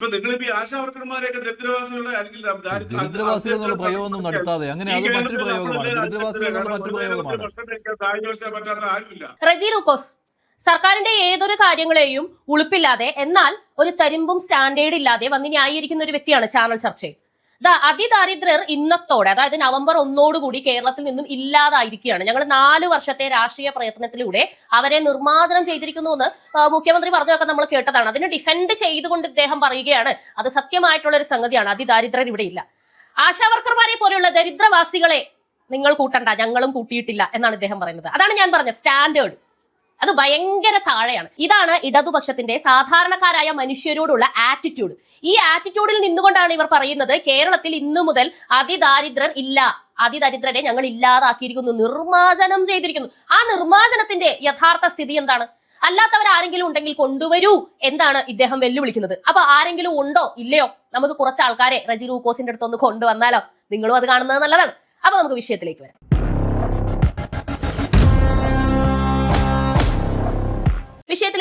ഇപ്പൊ നിങ്ങളിപ്പോ ഈ ആശാവർക്കർമാരെയൊക്കെ ദരിദ്രവാസികളുടെ ദരിദ്രവാസികൾ എന്നുള്ള പ്രയോഗമൊന്നും നടത്താതെ അങ്ങനെ അത് മറ്റൊരു പ്രയോഗമാണ്. ദരിദ്രവാസികൾ എന്നുള്ള മറ്റൊരു പ്രയോഗമാണ്. റജി ലൂക്കോസ് സർക്കാരിന്റെ ഏതൊരു കാര്യങ്ങളെയും ഉളുപ്പില്ലാതെ എന്നാൽ ഒരു തരിമ്പും സ്റ്റാൻഡേർഡ് ഇല്ലാതെ വന്ന് ന്യായീകരിക്കുന്ന ഒരു വ്യക്തിയാണ് ചാനൽ ചർച്ചയിൽ. അതിദാരിദ്ര്യർ ഇന്നത്തോടെ അതായത് നവംബർ ഒന്നോടുകൂടി കേരളത്തിൽ നിന്നും ഇല്ലാതായിരിക്കുകയാണ്. ഞങ്ങൾ നാല് വർഷത്തെ രാഷ്ട്രീയ പ്രയത്നത്തിലൂടെ അവരെ നിർമ്മാർജനം ചെയ്തിരിക്കുന്നു എന്ന് മുഖ്യമന്ത്രി പറഞ്ഞതൊക്കെ നമ്മൾ കേട്ടതാണ്. അതിന് ഡിഫെൻഡ് ചെയ്തുകൊണ്ട് ഇദ്ദേഹം പറയുകയാണ്. അത് സത്യമായിട്ടുള്ള ഒരു സംഗതിയാണ്. അതിദാരിദ്ര്യർ ഇവിടെ ഇല്ല. ആശാവർക്കർമാരെ പോലെയുള്ള ദരിദ്രവാസികളെ നിങ്ങൾ കൂട്ടണ്ട ഞങ്ങളും കൂട്ടിയിട്ടില്ല എന്നാണ് ഇദ്ദേഹം പറയുന്നത്. അതാണ് ഞാൻ പറഞ്ഞത്. സ്റ്റാൻഡേർഡ്. അത് ഭയങ്കര താഴെയാണ്. ഇതാണ് ഇടതുപക്ഷത്തിന്റെ സാധാരണക്കാരായ മനുഷ്യരോടുള്ള ആറ്റിറ്റ്യൂഡ് ഈ ആറ്റിറ്റ്യൂഡിൽ നിന്നുകൊണ്ടാണ് ഇവർ പറയുന്നത് കേരളത്തിൽ ഇന്നു മുതൽ അതിദാരിദ്രർ ഇല്ല. അതിദരിദ്രരെ ഞങ്ങൾ ഇല്ലാതാക്കിയിരിക്കുന്നു. നിർമ്മാർജനം ചെയ്തിരിക്കുന്നു. ആ നിർമ്മാർജനത്തിന്റെ യഥാർത്ഥ സ്ഥിതി എന്താണ്? അല്ലാത്തവർ ആരെങ്കിലും ഉണ്ടെങ്കിൽ കൊണ്ടുവരൂ എന്താണ് ഇദ്ദേഹം വെല്ലുവിളിക്കുന്നത്. അപ്പൊ ആരെങ്കിലും ഉണ്ടോ? ഇല്ലയോ? നമുക്ക് കുറച്ച് ആൾക്കാരെ റജി റൂക്കോസിന്റെ അടുത്തൊന്ന് കൊണ്ടുവന്നാലോ? നിങ്ങളും അത് കാണുന്നത് നല്ലതാണ്. അപ്പൊ നമുക്ക് വിഷയത്തിലേക്ക് വരാം.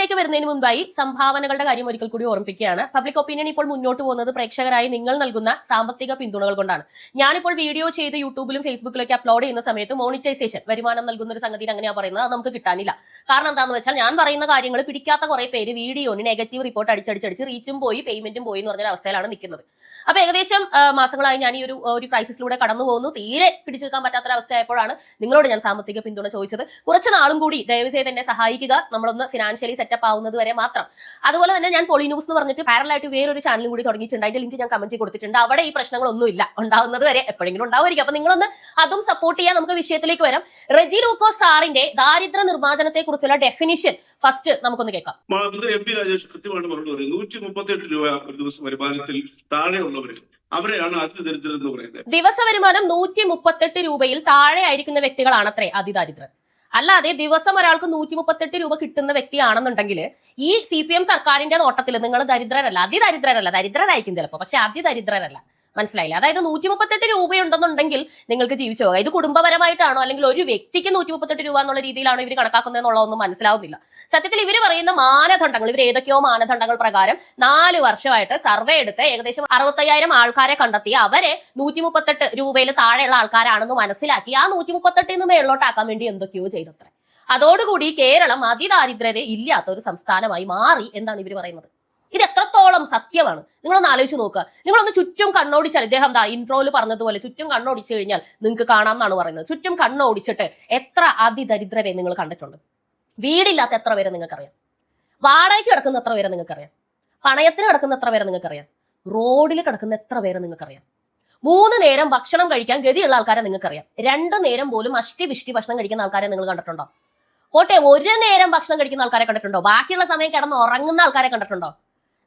വിഷയത്തിലേക്ക് വരുന്നതിന് മുൻപായി സംഭാവനകളുടെ കാര്യം ഒരിക്കൽ കൂടി ഓർമ്മിപ്പിക്കുകയാണ്. പബ്ലിക് ഒപ്പീനിയൻ ഇപ്പോൾ മുന്നോട്ട് പോകുന്നത് പ്രേക്ഷകരായി നിങ്ങൾ നൽകുന്ന സാമ്പത്തിക പിന്തുണകൾ കൊണ്ടാണ്. ഞാനിപ്പോൾ വീഡിയോ ചെയ്ത് യൂട്യൂബിലും ഫേസ്ബുക്കിലൊക്കെ അപ്ലോഡ് ചെയ്യുന്ന സമയത്ത് മോണിറ്റൈസേഷൻ വരുമാനം നൽകുന്ന ഒരു സംഗതി അങ്ങനെയാ പറയുന്നത് അത് നമുക്ക് കിട്ടാനില്ല. കാരണം എന്താണെന്ന് വെച്ചാൽ ഞാൻ പറയുന്ന കാര്യങ്ങൾ പിടിക്കാത്ത കുറെ പേര് വീഡിയോന് നെഗറ്റീവ് റിപ്പോർട്ട് അടിച്ചടിച്ചടിച്ച് റീച്ചും പോയി പേയ്മെന്റും പോയി എന്ന് പറഞ്ഞ അവസ്ഥയിലാണ് നിൽക്കുന്നത്. അപ്പൊ ഏകദേശം മാസങ്ങളായി ഞാൻ ഈ ഒരു ഒരു ക്രൈസിസിലൂടെ കടന്നു പോകുന്നു. തീരെ പിടിച്ചെടുക്കാൻ പറ്റാത്തൊരവസ്ഥയായപ്പോഴാണ് നിങ്ങളോട് ഞാൻ സാമ്പത്തിക പിന്തുണ ചോദിച്ചത്. കുറച്ച് നാളും കൂടി ദയവ് ചെയ്ത് എന്നെ സഹായിക്കുക. നമ്മളൊന്ന് ഫിനാൻഷ്യലി സെറ്റപ്പ് ആവുന്നത് വരെ മാത്രം. അതുപോലെ തന്നെ ഞാൻ പോളിന്യൂസ് എന്ന് പറഞ്ഞിട്ട് പാരലായിട്ട് വേറൊരു ചാനലും കൂടി തുടങ്ങിയിട്ടുണ്ട്. അതിന്റെ ലിങ്ക് ഞാൻ കമന്റ് കൊടുത്തിട്ടുണ്ട് അവിടെ ഈ പ്രശ്നങ്ങളൊന്നും ഇല്ല ഉണ്ടാവുന്നത് വരെ എപ്പോഴെങ്കിലും ഉണ്ടാവുമായിരിക്കും. അപ്പൊ നിങ്ങളൊന്ന് അതും സപ്പോർട്ട് ചെയ്യാൻ നമുക്ക് വിഷയത്തിലേക്ക് വരാം. റെജി ലൂക്കോ സാറിന്റെ ദാരിദ്ര്യ നിർമ്മാർജനത്തെ കുറിച്ചുള്ള ഡെഫിനിഷൻ ഫസ്റ്റ് നമുക്കൊന്ന് കേൾക്കാം. മന്ത്രി എം പി രാജേഷ് കൃത്യമായിട്ട് പറഞ്ഞു പറയും നൂറ്റി മുപ്പത്തി എട്ട് രൂപ ഒരു ദിവസം വരുമാനത്തിൽ താഴെയുള്ളവർ അവരെയാണ് അതിദരിദ്രർ എന്ന് പറയുന്നത്. ദിവസ വരുമാനം നൂറ്റി മുപ്പത്തെട്ട് രൂപയിൽ താഴെ ആയിരിക്കുന്ന വ്യക്തികളാണത്രേ അതിദാരിദ്രർ അല്ലാതെ ദിവസം ഒരാൾക്ക് നൂറ്റി മുപ്പത്തെട്ട് രൂപ കിട്ടുന്ന വ്യക്തിയാണെന്നുണ്ടെങ്കിൽ ഈ സി പി എം സർക്കാരിന്റെ നോട്ടത്തിൽ നിങ്ങൾ ദരിദ്രരല്ല അതിദരിദ്രരല്ല. ദരിദ്രരായിരിക്കും ചിലപ്പോൾ പക്ഷെ അതിദരിദ്രരല്ല. മനസ്സിലായില്ല. അതായത് നൂറ്റി മുപ്പത്തെട്ട് രൂപയുണ്ടെന്നുണ്ടെങ്കിൽ നിങ്ങൾക്ക് ജീവിച്ചു പോകാം. ഇത് കുടുംബപരമായിട്ടാണോ അല്ലെങ്കിൽ ഒരു വ്യക്തിക്ക് നൂറ്റി മുപ്പത്തെട്ട് രൂപ എന്നുള്ള രീതിയിലാണോ ഇവർ കണക്കാക്കുന്നത് എന്നുള്ളതൊന്നും മനസ്സിലാവുന്നില്ല. സത്യത്തിൽ ഇവർ പറയുന്ന മാനദണ്ഡങ്ങൾ ഇവർ ഏതൊക്കെയോ മാനദണ്ഡങ്ങൾ പ്രകാരം നാല് വർഷമായിട്ട് സർവേ എടുത്ത് ഏകദേശം അറുപത്തയ്യായിരം ആൾക്കാരെ കണ്ടെത്തി അവരെ നൂറ്റി മുപ്പത്തെട്ട് രൂപയിൽ താഴെയുള്ള ആൾക്കാരാണെന്ന് മനസ്സിലാക്കി ആ നൂറ്റി മുപ്പത്തെട്ടിന് മേളിലോട്ടാക്കാൻ വേണ്ടി എന്തൊക്കെയോ ചെയ്തത്ര. അതോടുകൂടി കേരളം അതിദാരിദ്ര്യരെ ഇല്ലാത്ത ഒരു സംസ്ഥാനമായി മാറി എന്നാണ് ഇവർ പറയുന്നത്. ഇത് എത്രത്തോളം സത്യമാണ്? നിങ്ങളൊന്ന് ആലോചിച്ച് നോക്കുക. നിങ്ങളൊന്ന് ചുറ്റും കണ്ണോടിച്ചാൽ ഇദ്ദേഹം ദാ ഇൻട്രോയിൽ പറഞ്ഞതുപോലെ ചുറ്റും കണ്ണോടിച്ചു കഴിഞ്ഞാൽ നിങ്ങൾക്ക് കാണാമെന്നാണ് പറയുന്നത്. ചുറ്റും കണ്ണോടിച്ചിട്ട് എത്ര അതിദരിദ്രരെ നിങ്ങൾ കണ്ടിട്ടുണ്ട്? വീടില്ലാത്ത എത്ര പേരെ നിങ്ങൾക്കറിയാം? വാടകയ്ക്ക് കിടക്കുന്ന എത്ര പേരെ നിങ്ങൾക്കറിയാം? പണയത്തിന് കിടക്കുന്ന എത്ര പേരെ നിങ്ങൾക്കറിയാം? റോഡിൽ കിടക്കുന്ന എത്ര പേരെ നിങ്ങൾക്കറിയാം? മൂന്ന് നേരം ഭക്ഷണം കഴിക്കാൻ ഗതിയുള്ള ആൾക്കാരെ നിങ്ങൾക്കറിയാം. രണ്ട് നേരം പോലും അഷ്ടി വിഷ്ടി ഭക്ഷണം കഴിക്കുന്ന ആൾക്കാരെ നിങ്ങൾ കണ്ടിട്ടുണ്ടോ? പോട്ടെ ഒരു നേരം ഭക്ഷണം കഴിക്കുന്ന ആൾക്കാരെ കണ്ടിട്ടുണ്ടോ? ബാക്കിയുള്ള സമയം കിടന്ന് ഉറങ്ങുന്ന ആൾക്കാരെ കണ്ടിട്ടുണ്ടോ?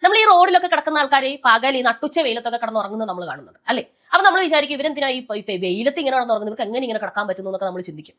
നമ്മൾ ഈ റോഡിലൊക്കെ കിടക്കുന്ന ആൾക്കാർ ഈ പകൽ ഈ നട്ടുച്ച വെയിലത്തൊക്കെ കിടന്ന് ഉറങ്ങുന്നത് നമ്മൾ കാണുന്നുണ്ട് അല്ലേ? അപ്പൊ നമ്മൾ വിചാരിക്കും ഇവരെന്തിനാ ഈ വെയിലത്ത് ഇങ്ങനെ കിടന്ന് ഉറങ്ങുന്നത്? ഇവർക്ക് എങ്ങനെ ഇങ്ങനെ കിടക്കാൻ പറ്റുന്നു എന്നൊക്കെ നമ്മൾ ചിന്തിക്കും.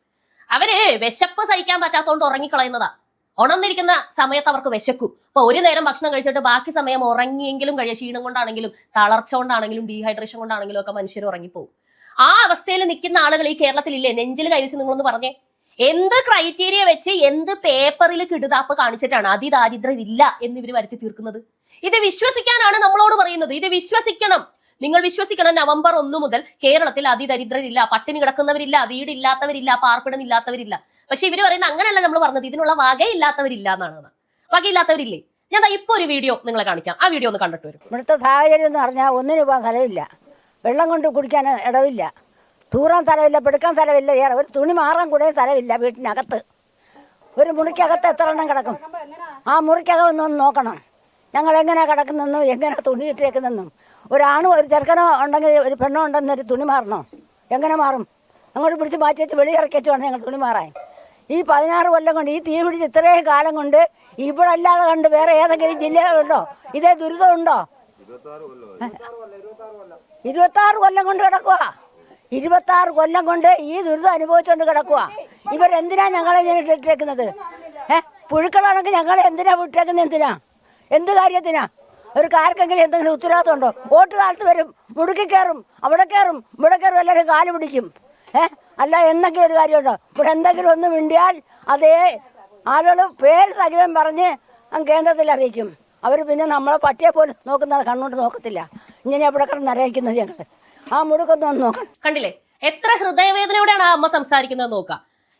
അവർ വിശപ്പ് സഹിക്കാൻ പറ്റാത്തതുകൊണ്ട് ഉറങ്ങിക്കളയുന്നതാ. ഉണർന്നിരിക്കുന്ന സമയത്ത് അവർക്ക് വിശക്കും. അപ്പൊ ഒരു നേരം ഭക്ഷണം കഴിച്ചിട്ട് ബാക്കി സമയം ഉറങ്ങിയെങ്കിലും കഴിയ ക്ഷീണം കൊണ്ടാണെങ്കിലും തളർച്ച കൊണ്ടാണെങ്കിലും ഡീഹൈഡ്രേഷൻ കൊണ്ടാണെങ്കിലും ഒക്കെ മനുഷ്യർ ഉറങ്ങിപ്പോകും ആ അവസ്ഥയിൽ നിൽക്കുന്ന ആളുകൾ ഈ കേരളത്തിലില്ലേ? നെഞ്ചിൽ കൈവശം നിങ്ങളൊന്ന് പറഞ്ഞേ. എന്ത് ക്രൈറ്റീരിയ വെച്ച് എന്ത് പേപ്പറിൽ കിടുതാപ്പ് കാണിച്ചിട്ടാണ് അതി അതിദാരിദ്ര്യരില്ല എന്ന് ഇവർ വരുത്തി തീർക്കുന്നത്? ഇത് വിശ്വസിക്കാനാണ് നമ്മളോട് പറയുന്നത്. ഇത് വിശ്വസിക്കണം. നിങ്ങൾ വിശ്വസിക്കണം നവംബർ ഒന്ന് മുതൽ കേരളത്തിൽ അതിദരിദ്രരില്ല പട്ടിണി കിടക്കുന്നവരില്ല വീടില്ലാത്തവരില്ല പാർപ്പിടമില്ലാത്തവരില്ല. പക്ഷെ ഇവർ പറയുന്നത് അങ്ങനെയല്ല നമ്മൾ പറഞ്ഞത്. ഇതിനുള്ള വകയില്ലാത്തവരില്ല എന്നാണ്. വകയില്ലാത്തവരില്ലേ? ഞാൻ ഇപ്പൊ ഒരു വീഡിയോ നിങ്ങളെ കാണിക്കാം. ആ വീഡിയോ ഒന്ന് കണ്ടിട്ട് വരും. ഇവിടുത്തെ സാഹചര്യം എന്ന് പറഞ്ഞാൽ ഒന്നിനു പോകാൻ സ്ഥലമില്ല. വെള്ളം കൊണ്ട് കുടിക്കാൻ ഇടവില്ല. തൂറാൻ സ്ഥലമില്ല പെടുക്കാൻ സ്ഥലമില്ല ഏറെ ഒരു തുണി മാറാൻ കൂടെ സ്ഥലമില്ല വീട്ടിനകത്ത്. ഒരു മുറിക്കകത്ത് എത്ര എണ്ണം കിടക്കും? ആ മുറിക്കകം ഒന്നൊന്ന് നോക്കണം. ഞങ്ങൾ എങ്ങനെ കിടക്കുന്നെന്നും എങ്ങനെ തുണി ഇട്ടേക്കുന്നെന്നും ഒരാണോ ഒരു ചെറുക്കനോ ഉണ്ടെങ്കിൽ ഒരു പെണ്ണോ ഉണ്ടെന്നൊരു തുണി മാറണോ? എങ്ങനെ മാറും? അങ്ങോട്ട് പിടിച്ച് മാറ്റി വെച്ച് വെളിയിറക്കി വെച്ച് വേണം ഞങ്ങൾ തുണി മാറാൻ. ഈ പതിനാറ് കൊല്ലം കൊണ്ട് ഈ തീ പിടിച്ച് ഇത്രയും കാലം കൊണ്ട് ഇവിടെ അല്ലാതെ കണ്ട് വേറെ ഏതെങ്കിലും ജില്ലകളുണ്ടോ? ഇതേ ദുരിതമുണ്ടോ? ഇരുപത്താറ് കൊല്ലം കൊണ്ട് കിടക്കുക ഇരുപത്താറ് കൊല്ലം കൊണ്ട് ഈ ദുരിതം അനുഭവിച്ചുകൊണ്ട് കിടക്കുക ഇവരെന്തിനാ ഞങ്ങളെ ഇട്ടേക്കുന്നത് ഏഹ് പുഴുക്കളാണെങ്കിൽ ഞങ്ങളെ എന്തിനാ വിട്ടേക്കുന്നത് എന്തിനാ? എന്ത് കാര്യത്തിനാ? ഒരു കാർക്കെങ്കിലും എന്തെങ്കിലും ഉത്തരവാദിത്വം ഉണ്ടോ വോട്ട് കാലത്ത് വരും മുടുക്കി കയറും അവിടെ കയറും ഇവിടെ കയറും എല്ലാവരും കാൽ പിടിക്കും. ഏഹ് അല്ല എന്തെങ്കിലും ഒരു കാര്യമുണ്ടോ? ഇവിടെ എന്തെങ്കിലും ഒന്ന് മിണ്ടിയാൽ അതേ ആളുകൾ പേര് സഹിതം പറഞ്ഞ് കേന്ദ്രത്തിൽ അറിയിക്കും. അവർ പിന്നെ നമ്മളെ പട്ടിയെ പോലും നോക്കുന്ന കണ്ണുകൊണ്ട് നോക്കത്തില്ല. ഇങ്ങനെ എവിടെ കിടന്ന് അറിയിക്കുന്നത് ഞങ്ങൾ ആ മുടുക്കൊന്നും നോക്കാം കണ്ടില്ലേ? എത്ര ഹൃദയവേദനയോടെയാണ് ആ അമ്മ സംസാരിക്കുന്നത് നോക്കുക.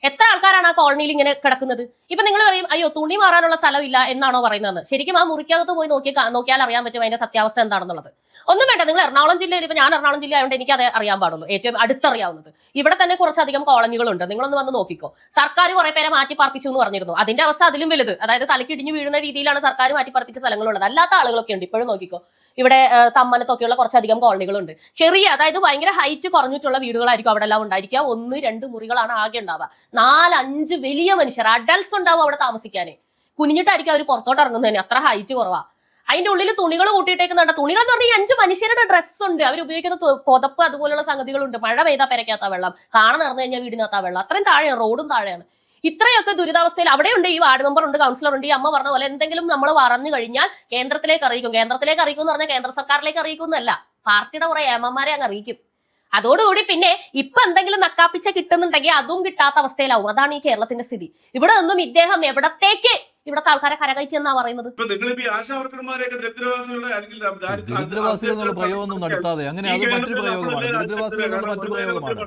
എത്ര ആൾക്കാരാണ് ആ കോളനിയിൽ ഇങ്ങനെ കിടക്കുന്നത്? ഇപ്പൊ നിങ്ങൾ പറയും അയ്യോ തുണി മാറാനുള്ള സ്ഥലമില്ല എന്നാണോ പറയുന്നത്? ശരിക്കും ആ മുറിക്കകത്ത് പോയി നോക്കി നോക്കിയാൽ അറിയാൻ പറ്റും അതിന്റെ സത്യാവസ്ഥ എന്താണെന്നുള്ളത്. ഒന്നും വേണ്ട നിങ്ങൾ എറണാകുളം ജില്ലയിൽ ഇപ്പൊ ഞാൻ എറണാകുളം ജില്ല ആയതുകൊണ്ട് എനിക്ക് അത് അറിയാൻ പാടുള്ളൂ. ഏറ്റവും അടുത്തറിയാവുന്നത്. ഇവിടെ തന്നെ കുറച്ചധികം കോളനികളുണ്ട്. നിങ്ങളൊന്ന് വന്ന് നോക്കിക്കോ. സർക്കാർ കുറെ പേരെ മാറ്റി പാർപ്പിച്ചു എന്ന് പറഞ്ഞിരുന്നു. അതിന്റെ അവസ്ഥ അതിലും വലുത്. അതായത് തലക്കിടിഞ്ഞു വീഴുന്ന രീതിയിലാണ് സർക്കാർ മാറ്റി പാർപ്പിച്ച സ്ഥലങ്ങളുള്ളത്. അല്ലാത്ത ആളുകളൊക്കെ ഉണ്ട്. ഇപ്പോഴും നോക്കിക്കോ. ഇവിടെ തമ്മനത്തൊക്കെയുള്ള കുറച്ചധികം കോളനികളുണ്ട്. ചെറിയ അതായത് ഭയങ്കര ഹൈറ്റ് കുറഞ്ഞിട്ടുള്ള വീടുകളായിരിക്കും അവിടെ എല്ലാം ഉണ്ടായിരിക്കുക. ഒന്ന് രണ്ട് മുറികളാണ് ആകെ ഉണ്ടാവുക. നാലഞ്ച് വലിയ മനുഷ്യർ അഡൽസ് ഉണ്ടാവും അവിടെ താമസിക്കാനേ. കുനിഞ്ഞിട്ടായിരിക്കും അവർ പുറത്തോട്ട് ഇറങ്ങുന്നത് തന്നെ. അത്ര ഹൈറ്റ് കുറവാ. അതിന്റെ ഉള്ളിൽ തുണികൾ കൂട്ടിയിട്ടേക്കുന്നുണ്ട്. തുണികൾ എന്ന് പറഞ്ഞാൽ അഞ്ച് മനുഷ്യരുടെ ഡ്രസ്സ് ഉണ്ട്. അവർ ഉപയോഗിക്കുന്ന പുതപ്പ് അതുപോലുള്ള സംഗതികളുണ്ട്. മഴ പെയ്താൽ പെരക്കാത്ത വെള്ളം. കാണ നിറഞ്ഞു കഴിഞ്ഞാൽ വീടിനകത്ത വെള്ളം. അത്രയും താഴെയാണ് റോഡും താഴെയാണ്. ഇത്രയൊക്കെ ദുരിതാവസ്ഥയിൽ അവിടെയുണ്ട് ഈ വാർഡ് മെമ്പർ ഉണ്ട് കൗൺസിലർ ഉണ്ട്. ഈ അമ്മ പറഞ്ഞ പോലെ എന്തെങ്കിലും നമ്മൾ പറഞ്ഞു കഴിഞ്ഞാൽ കേന്ദ്രത്തിലേക്ക് അറിയിക്കും. കേന്ദ്രത്തിലേക്ക് അറിയിക്കും എന്ന് പറഞ്ഞാൽ കേന്ദ്ര സർക്കാരിലേക്ക് അറിയിക്കുന്നല്ല പാർട്ടിയുടെ കുറെ ഏമ്മമാരെ അങ്ങ് അറിയിക്കും. അതോടുകൂടി പിന്നെ ഇപ്പൊ എന്തെങ്കിലും നക്കാപ്പിച്ച കിട്ടുന്നുണ്ടെങ്കിൽ അതും കിട്ടാത്ത അവസ്ഥയിലാവും. അതാണ് ഈ കേരളത്തിന്റെ സ്ഥിതി. ഇവിടെ നിന്നും ഇദ്ദേഹം എവിടത്തേക്ക് ഇവിടത്തെ ആൾക്കാരെ പറയുന്നത്? ദരിദ്രവാസികളുടെ അല്ലെങ്കിൽ ദാരിദ്ര്യ- ദരിദ്രവാസികൾ എന്നുള്ള പ്രയോഗമൊന്നും നടത്താതെ. അങ്ങനെ അത് മറ്റൊരു പ്രയോഗമാണ്. ദരിദ്രവാസികൾ എന്നുള്ള മറ്റൊരു പ്രയോഗമാണ്.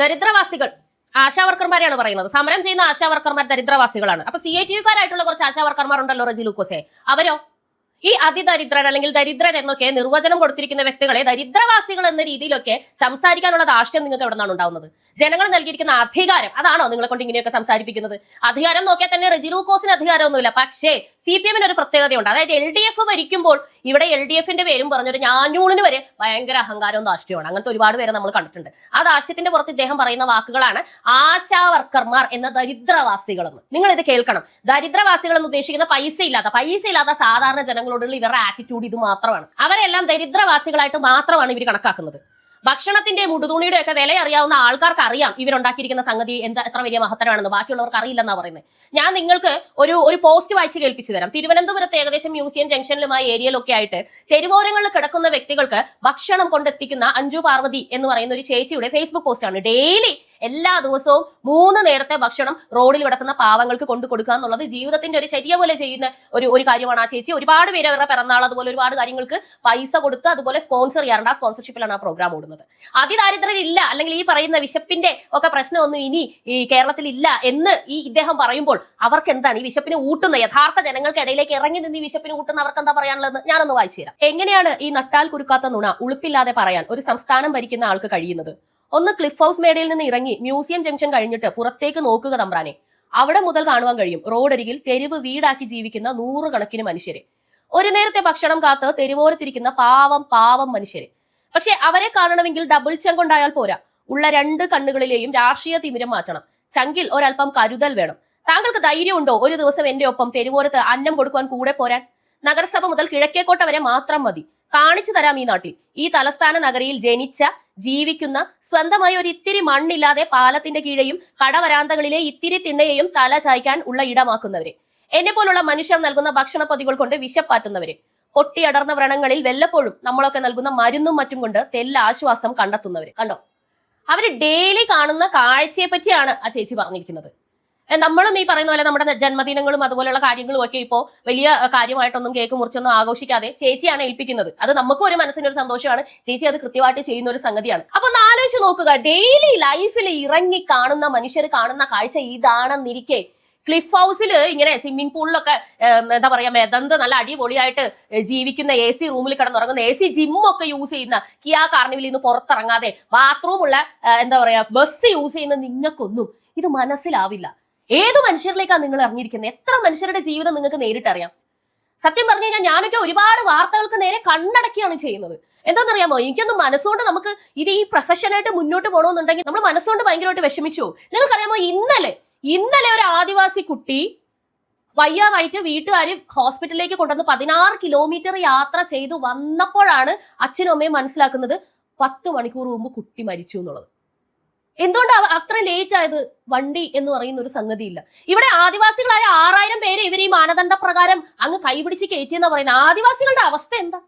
ദരിദ്രവാസികൾ ആശാവർക്കർമാരെയാണ് പറയുന്നത്. സമരം ചെയ്യുന്ന ആശാവർക്കർമാർ ദരിദ്രവാസികളാണ്. അപ്പൊ സി ഐ ടി യുക്കാരായിട്ടുള്ള കുറച്ച് ആശാവർക്കർമാർ ഉണ്ടല്ലോ റജി ലൂക്കോസെ. അവരോ? ഈ അതിദരിദ്രൻ അല്ലെങ്കിൽ ദരിദ്രൻ എന്നൊക്കെ നിർവചനം കൊടുത്തിരിക്കുന്ന വ്യക്തികളെ ദരിദ്രവാസികൾ എന്ന രീതിയിലൊക്കെ സംസാരിക്കാനുള്ള ധാർഷ്ട്യം നിങ്ങൾക്ക് എവിടെ നിന്നാണ് ഉണ്ടാവുന്നത്? ജനങ്ങൾ നൽകിയിരിക്കുന്ന അധികാരം അതാണോ നിങ്ങളെ കൊണ്ട് ഇങ്ങനെയൊക്കെ സംസാരിപ്പിക്കുന്നത്? അധികാരം നോക്കിയാൽ തന്നെ റെജി ലൂക്കോസിന് അധികാരമൊന്നുമില്ല. പക്ഷേ സി പി എമ്മിന് ഒരു പ്രത്യേകതയുണ്ട്. അതായത് എൽ ഡി എഫ് ഭരിക്കുമ്പോൾ ഇവിടെ എൽ ഡി എഫിന്റെ പേരും പറഞ്ഞൊരു ഞാഞ്ഞൂളിന് വരെ ഭയങ്കര അഹങ്കാരവും ധാർഷ്ട്യമാണ് അങ്ങനത്തെ ഒരുപാട് പേരെ നമ്മൾ കണ്ടിട്ടുണ്ട്. ആ ധാർഷ്ട്യത്തിന്റെ പുറത്ത് ഇദ്ദേഹം പറയുന്ന വാക്കുകളാണ് ആശാ വർക്കർമാർ എന്ന ദരിദ്രവാസികളെന്ന്. നിങ്ങൾ ഇത് കേൾക്കണം. ദരിദ്രവാസികൾ എന്ന് ഉദ്ദേശിക്കുന്ന പൈസ ഇല്ലാത്ത പൈസ ഇല്ലാത്ത സാധാരണ ജനങ്ങളോടുള്ള ഇവരുടെ ആറ്റിറ്റ്യൂഡ് ഇത് മാത്രമാണ്. അവരെല്ലാം ദരിദ്രവാസികളായിട്ട് മാത്രമാണ് ഇവർ കണക്കാക്കുന്നത്. ഭക്ഷണത്തിന്റെ മുടുതുണിയുടെ ഒക്കെ വില അറിയാവുന്ന ആൾക്കാർക്ക് അറിയാം ഇവരുണ്ടാക്കിയിരിക്കുന്ന സംഗതി എന്താ എത്ര വലിയ മഹത്തരമാണെന്ന്. ബാക്കിയുള്ളവർക്ക് അറിയില്ലെന്നാ പറയുന്നത് ഞാൻ നിങ്ങൾക്ക് ഒരു ഒരു പോസ്റ്റ് വായിച്ച് കേൾപ്പിച്ചു തരാം. തിരുവനന്തപുരത്ത് ഏകദേശം മ്യൂസിയം ജംഗ്ഷനിലുമായ ഏരിയയിലൊക്കെ ആയിട്ട് തെരുവോരങ്ങളിൽ കിടക്കുന്ന വ്യക്തികൾക്ക് ഭക്ഷണം കൊണ്ടെത്തിക്കുന്ന അഞ്ജു പാർവതി എന്ന് പറയുന്ന ഒരു ചേച്ചിയുടെ ഫേസ്ബുക്ക് പോസ്റ്റാണ് ഡെയിലി എല്ലാ ദിവസവും മൂന്ന് നേരത്തെ ഭക്ഷണം റോഡിൽ കിടക്കുന്ന പാവങ്ങൾക്ക് കൊണ്ടു കൊടുക്കുക എന്നുള്ളത് ജീവിതത്തിന്റെ ഒരു ചര്യ പോലെ ചെയ്യുന്ന ഒരു ഒരു കാര്യമാണ്. ആ ചേച്ചി ഒരുപാട് പേര് അവരുടെ പിറന്നാൾ അതുപോലെ ഒരുപാട് കാര്യങ്ങൾക്ക് പൈസ കൊടുത്ത് അതുപോലെ സ്പോൺസർ ചെയ്യാറുണ്ട്. ആ സ്പോൺസർഷിപ്പിലാണ് ആ പ്രോഗ്രാം ഓടുന്നത്. അതിദാരിദ്ര്യരില്ല. അല്ലെങ്കിൽ ഈ പറയുന്ന വിശപ്പിന്റെ ഒക്കെ പ്രശ്നമൊന്നും ഇനി ഈ കേരളത്തിൽ ഇല്ല എന്ന് ഈ ഇദ്ദേഹം പറയുമ്പോൾ അവർക്ക് എന്താണ്? ഈ വിശപ്പിന് ഊട്ടുന്ന യഥാർത്ഥ ജനങ്ങൾക്കിടയിലേക്ക് ഇറങ്ങി നിന്ന് ഈ വിശപ്പിന് ഊട്ടുന്ന അവർക്ക് എന്താ പറയാനുള്ളത് ഞാനൊന്ന് വായിച്ചു തരാം എങ്ങനെയാണ് ഈ നട്ടാൽ കുരുക്കാത്ത നുണ ഉളുപ്പില്ലാതെ പറയാൻ ഒരു സംസ്ഥാനം ഭരിക്കുന്ന ആൾക്ക് കഴിയുന്നത്? ഒന്ന് ക്ലിഫ് ഹൗസ് മേടയിൽ നിന്ന് ഇറങ്ങി മ്യൂസിയം ജംഗ്ഷൻ കഴിഞ്ഞിട്ട് പുറത്തേക്ക് നോക്കുക തമ്പ്രാനെ. അവിടെ മുതൽ കാണുവാൻ കഴിയും റോഡരികിൽ തെരുവ് വീടാക്കി ജീവിക്കുന്ന നൂറുകണക്കിന് മനുഷ്യരെ. ഒരു നേരത്തെ ഭക്ഷണം കാത്ത് തെരുവോരത്തിരിക്കുന്ന പാവം പാവം മനുഷ്യരെ. പക്ഷെ അവരെ കാണണമെങ്കിൽ ഡബിൾ ചെങ്കുണ്ടായാൽ പോരാ. ഉള്ള രണ്ട് കണ്ണുകളിലെയും രാഷ്ട്രീയ തിമിരം മാറ്റണം. ചങ്കിൽ ഒരല്പം കരുതൽ വേണം. താങ്കൾക്ക് ധൈര്യമുണ്ടോ ഒരു ദിവസം എന്റെ ഒപ്പം തെരുവോരത്ത് അന്നം കൊടുക്കുവാൻ കൂടെ പോരാൻ? നഗരസഭ മുതൽ കിഴക്കേക്കോട്ട വരെ മാത്രം മതി. കാണിച്ചു തരാം ഈ നാട്ടിൽ. ഈ തലസ്ഥാന നഗരിയിൽ ജനിച്ച ജീവിക്കുന്ന സ്വന്തമായി ഒരു ഇത്തിരി മണ്ണില്ലാതെ പാലത്തിന്റെ കീഴെയും കടവരാന്തകളിലെ ഇത്തിരി തിണ്ണയെയും തല ചായ്ക്കാൻ ഉള്ള ഇടമാക്കുന്നവരെ. എന്നെ പോലുള്ള മനുഷ്യർ നൽകുന്ന ഭക്ഷണപ്പൊതികൾ കൊണ്ട് വിശപ്പാറ്റുന്നവരെ. പൊട്ടിയടർന്ന വ്രണങ്ങളിൽ വല്ലപ്പോഴും നമ്മളൊക്കെ നൽകുന്ന മരുന്നും മറ്റും കൊണ്ട് തെല്ല ആശ്വാസം കണ്ടെത്തുന്നവര്. കണ്ടോ? അവർ ഡെയിലി കാണുന്ന കാഴ്ചയെ പറ്റിയാണ് ആ ചേച്ചി പറഞ്ഞിരിക്കുന്നത്. നമ്മളും ഈ പറയുന്ന പോലെ നമ്മുടെ ജന്മദിനങ്ങളും അതുപോലെയുള്ള കാര്യങ്ങളും ഒക്കെ ഇപ്പോൾ വലിയ കാര്യമായിട്ടൊന്നും കേക്ക് മുറിച്ചൊന്നും ആഘോഷിക്കാതെ ചേച്ചിയാണ് ഏൽപ്പിക്കുന്നത്. അത് നമുക്കും ഒരു മനസ്സിന് ഒരു സന്തോഷമാണ്. ചേച്ചി അത് കൃത്യമായിട്ട് ചെയ്യുന്ന ഒരു സംഗതിയാണ്. അപ്പൊ ഒന്ന് ആലോചിച്ച് നോക്കുക. ഡെയിലി ലൈഫിൽ ഇറങ്ങി കാണുന്ന മനുഷ്യർ കാണുന്ന കാഴ്ച ഇതാണെന്നിരിക്കെ. ക്ലിഫ് ഹൗസിൽ ഇങ്ങനെ സ്വിമ്മിംഗ് പൂളിലൊക്കെ എന്താ പറയാ മെതന്ത് നല്ല അടിപൊളിയായിട്ട് ജീവിക്കുന്ന എ സി റൂമിൽ കിടന്നുറങ്ങുന്ന എ സി ജിമ്മൊക്കെ യൂസ് ചെയ്യുന്ന കിയാ കാർണിവിൽ നിന്ന് പുറത്തിറങ്ങാതെ ബാത്റൂമുള്ള എന്താ പറയാ ബസ് യൂസ് ചെയ്യുന്ന നിങ്ങൾക്കൊന്നും ഇത് മനസ്സിലാവില്ല. ഏത് മനുഷ്യരിലേക്കാണ് നിങ്ങൾ ഇറങ്ങിയിരിക്കുന്നത് എത്ര മനുഷ്യരുടെ ജീവിതം നിങ്ങൾക്ക് നേരിട്ടറിയാം? സത്യം പറഞ്ഞു കഴിഞ്ഞാൽ ഞാനൊക്കെ ഒരുപാട് വാർത്തകൾക്ക് നേരെ കണ്ണടക്കിയാണ് ചെയ്യുന്നത്. എന്താണെന്നറിയാമോ? എനിക്കൊന്നും മനസ്സുകൊണ്ട് നമുക്ക് ഇത് ഈ പ്രൊഫഷനായിട്ട് മുന്നോട്ട് പോകണമെന്നുണ്ടെങ്കിൽ നമ്മൾ മനസ്സുകൊണ്ട് ഭയങ്കരമായിട്ട് വിഷമിച്ചു. നിങ്ങൾക്കറിയാമോ? ഇന്നലെ ഇന്നലെ ഒരു ആദിവാസി കുട്ടി വയ്യാതായിട്ട് വീട്ടുകാർ ഹോസ്പിറ്റലിലേക്ക് കൊണ്ടുവന്ന് പതിനാറ് കിലോമീറ്റർ യാത്ര ചെയ്തു വന്നപ്പോഴാണ് അച്ഛനും അമ്മയും മനസ്സിലാക്കുന്നത് പത്ത് മണിക്കൂർ മുമ്പ് കുട്ടി മരിച്ചു എന്നുള്ളത്. എന്തുകൊണ്ടാണ് അത്ര ലേറ്റ് ആയത്? വണ്ടി എന്ന് പറയുന്ന ഒരു സംഗതിയില്ല. ഇവിടെ ആദിവാസികളായ ആറായിരം പേര് ഇവർ ഈ മാനദണ്ഡ പ്രകാരം അങ്ങ് കൈപിടിച്ച് കയറ്റി എന്ന് പറയുന്നത്. ആദിവാസികളുടെ അവസ്ഥ എന്താ?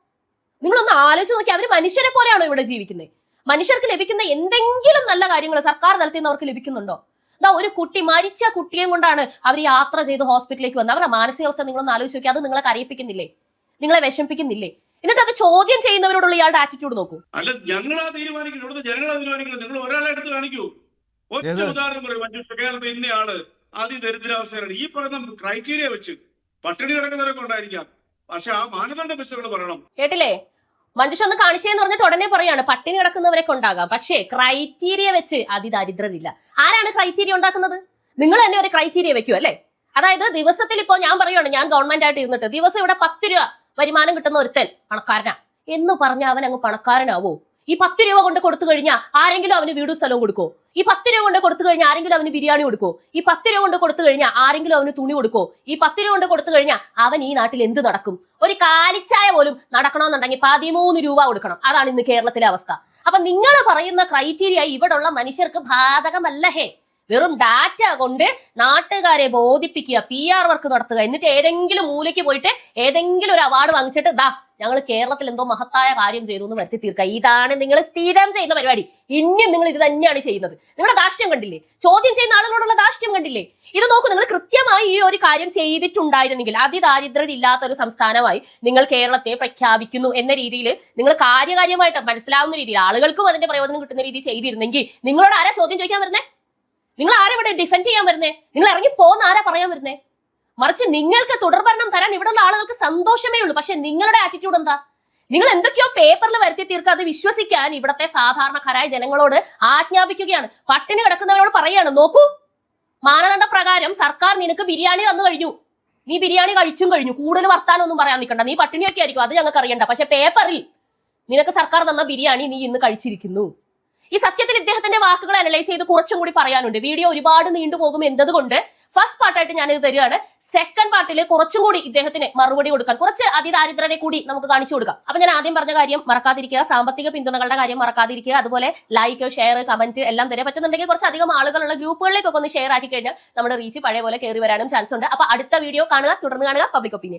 നിങ്ങളൊന്ന് ആലോചിച്ച് നോക്കി അവർ മനുഷ്യരെ പോലെയാണോ ഇവിടെ ജീവിക്കുന്നത് മനുഷ്യർക്ക് ലഭിക്കുന്ന എന്തെങ്കിലും നല്ല കാര്യങ്ങൾ സർക്കാർ തലത്തിൽ നിന്ന് അവർക്ക് ലഭിക്കുന്നുണ്ടോ? ദാ ഒരു കുട്ടി മരിച്ച കുട്ടിയെയും കൊണ്ടാണ് അവർ യാത്ര ചെയ്ത് ഹോസ്പിറ്റലിലേക്ക് വന്നത്. അവരുടെ മാനസികാവസ്ഥ നിങ്ങളൊന്ന് ആലോചിച്ച് നോക്കി അത് നിങ്ങളെ കരയിപ്പിക്കുന്നില്ലേ? നിങ്ങളെ വിഷമിപ്പിക്കുന്നില്ലേ? എന്നിട്ട് അത് ചോദ്യം ചെയ്യുന്നവരോടുള്ള ഇയാളുടെ ആറ്റിറ്റ്യൂഡ് നോക്കൂ. അല്ല ഞങ്ങളാ തീരുമാനിക്കുന്നത്. ഇവിടുത്തെ ജനങ്ങളാ തീരുമാനിക്കുന്നത്. നിങ്ങൾ ഒരാളെ എടുത്ത് കാണിക്കൂ. ഒറ്റ ഉദാഹരണം പറയും. മഞ്ജുഷ കേരളത്തിൽ ഇന്നയാൾ അതിദരിദ്രാവസ്ഥയാണ് ഈ പറയുന്ന ക്രൈറ്റീരിയ വെച്ച് പട്ടിണി കിടക്കുന്നവരൊക്കെ ഉണ്ടായിരിക്കാം. പക്ഷെ ആ മാനദണ്ഡ നിങ്ങൾ പറയണം. കേട്ടില്ലേ? മഞ്ജുഷ ഒന്ന് കാണിച്ചേന്ന് പറഞ്ഞിട്ട് ഉടനെ പറയാണ് പട്ടിണി കിടക്കുന്നവരൊക്കെ ഉണ്ടാകാം. പക്ഷേ ക്രൈറ്റീരിയ വെച്ച് അതിദരിദ്രരില്ല ആരാണ് ക്രൈറ്റീരിയ ഉണ്ടാക്കുന്നത്? നിങ്ങൾ തന്നെ ഒരു ക്രൈറ്റീരിയ വെക്കൂ അല്ലേ? അതായത് ദിവസത്തിൽ ഇപ്പോൾ ഞാൻ പറയുകയാണ് ഞാൻ ഗവൺമെന്റ് ആയിട്ട് ഇരുന്നിട്ട് ദിവസം ഇവിടെ പത്ത് രൂപ വരുമാനം കിട്ടുന്ന ഒരുത്തൻ പണക്കാരനാ. എന്ന് പറഞ്ഞ അവൻ അങ്ങ് പണക്കാരനാവോ? ഈ പത്ത് രൂപ കൊണ്ട് കൊടുത്തു കഴിഞ്ഞാൽ ആരെങ്കിലും അവന് വീടും സ്ഥലവും കൊടുക്കോ? ഈ പത്ത് രൂപ കൊണ്ട് കൊടുത്തു കഴിഞ്ഞാൽ ആരെങ്കിലും അവന് ബിരിയാണി കൊടുക്കോ? ഈ പത്ത് രൂപ കൊണ്ട് കൊടുത്തു കഴിഞ്ഞാൽ ആരെങ്കിലും അവന് തുണി കൊടുക്കോ? ഈ പത്ത് രൂപ കൊണ്ട് കൊടുത്തു കഴിഞ്ഞാൽ അവൻ ഈ നാട്ടിൽ എന്ത് നടക്കും? ഒരു കാലിച്ചായ പോലും നടക്കണമെന്നുണ്ടെങ്കിൽ പതിമൂന്ന് രൂപ കൊടുക്കണം. അതാണ് ഇന്ന് കേരളത്തിലെ അവസ്ഥ. അപ്പൊ നിങ്ങൾ പറയുന്ന ക്രൈറ്റീരിയ ഇവിടെയുള്ള മനുഷ്യർക്ക് ബാധകമല്ല ഹേ. വെറും ഡാറ്റ കൊണ്ട് നാട്ടുകാരെ ബോധിപ്പിക്കുക പി ആർ വർക്ക് നടത്തുക. എന്നിട്ട് ഏതെങ്കിലും മൂലയ്ക്ക് പോയിട്ട് ഏതെങ്കിലും ഒരു അവാർഡ് വാങ്ങിച്ചിട്ട് ദാ ഞങ്ങൾ കേരളത്തിൽ എന്തോ മഹത്തായ കാര്യം ചെയ്തു എന്ന് വരുത്തി തീർക്കുക. ഇതാണ് നിങ്ങൾ സ്ഥിരം ചെയ്യുന്ന പരിപാടി. ഇനിയും നിങ്ങൾ ഇത് തന്നെയാണ് ചെയ്യുന്നത്. നിങ്ങളുടെ ദാഷ്ട്യം കണ്ടില്ലേ? ചോദ്യം ചെയ്യുന്ന ആളുകളോടുള്ള ദാഷ്ട്യം കണ്ടില്ലേ? ഇത് നോക്കൂ നിങ്ങൾ കൃത്യമായി ഈ ഒരു കാര്യം ചെയ്തിട്ടുണ്ടായിരുന്നെങ്കിൽ അതിദാരിദ്ര്യരില്ലാത്ത ഒരു സംസ്ഥാനമായി നിങ്ങൾ കേരളത്തെ പ്രഖ്യാപിക്കുന്നു എന്ന രീതിയിൽ നിങ്ങൾ കാര്യകാര്യമായിട്ട് മനസ്സിലാവുന്ന രീതിയിൽ ആളുകൾക്കും അതിന്റെ പ്രയോജനം കിട്ടുന്ന രീതിയിൽ ചെയ്തിരുന്നെങ്കിൽ നിങ്ങളോട് ആരാ ചോദ്യം ചോദിക്കാൻ വരുന്നേ? നിങ്ങൾ ആരിവിടെ ഡിഫെൻഡ് ചെയ്യാൻ വരുന്നേ? നിങ്ങൾ ഇറങ്ങി പോകുന്ന ആരാ പറയാൻ വരുന്നേ? മറിച്ച് നിങ്ങൾക്ക് തുടർഭരണം തരാൻ ഇവിടെയുള്ള ആളുകൾക്ക് സന്തോഷമേ ഉള്ളൂ. പക്ഷെ നിങ്ങളുടെ ആറ്റിറ്റ്യൂഡ് എന്താ? നിങ്ങൾ എന്തൊക്കെയോ പേപ്പറിൽ വരുത്തി തീർക്കാതെ വിശ്വസിക്കാൻ ഇവിടത്തെ സാധാരണക്കാരായ ജനങ്ങളോട് ആജ്ഞാപിക്കുകയാണ്. പട്ടിണി കിടക്കുന്നവരോട് പറയാണ് നോക്കൂ മാനദണ്ഡ പ്രകാരം സർക്കാർ നിനക്ക് ബിരിയാണി തന്നു കഴിഞ്ഞു. നീ ബിരിയാണി കഴിച്ചും കഴിഞ്ഞു. കൂടുതൽ വർത്താനൊന്നും പറയാൻ നിൽക്കണ്ട. നീ പട്ടിണിയൊക്കെ ആയിരിക്കും. അത് ഞങ്ങൾക്ക് അറിയണ്ട പക്ഷെ പേപ്പറിൽ നിനക്ക് സർക്കാർ തന്ന ബിരിയാണി നീ ഇന്ന് കഴിച്ചിരിക്കുന്നു. ഈ സത്യത്തിൽ ഇദ്ദേഹത്തിന്റെ വാക്കുകൾ അനലൈസ് ചെയ്ത് കുറച്ചും കൂടി പറയാനുണ്ട്. വീഡിയോ ഒരുപാട് നീണ്ടുപോകും എന്നതുകൊണ്ട് ഫസ്റ്റ് പാർട്ടായിട്ട് ഞാനിത് തരികയാണ് സെക്കൻഡ് പാർട്ടിൽ കുറച്ചും കൂടി ഇദ്ദേഹത്തിന് മറുപടി കൊടുക്കാൻ കുറച്ച് അതിദാരിദ്രരെ കൂടി നമുക്ക് കാണിച്ചു കൊടുക്കാം. അപ്പൊ ഞാൻ ആദ്യം പറഞ്ഞ കാര്യം മറക്കാതിരിക്കുക സാമ്പത്തിക പിന്തുണകളുടെ കാര്യം മറക്കാതിരിക്കുക അതുപോലെ ലൈക്ക് ഷെയർ കമന്റ് എല്ലാം തരാം പറ്റുന്നുണ്ടെങ്കിൽ കുറച്ച് അധികം ആളുകളുള്ള ഗ്രൂപ്പുകളിലേക്കൊക്കെ ഒന്ന് ഷെയർ ആക്കി കഴിഞ്ഞാൽ നമ്മുടെ റീച്ച് പഴയ പോലെ കയറി വരാനും ചാൻസ് ഉണ്ട്. അപ്പൊ അടുത്ത വീഡിയോ കാണുക തുടർന്ന് കാണുക പബ്ലിക് ഒപ്പീനിയൻ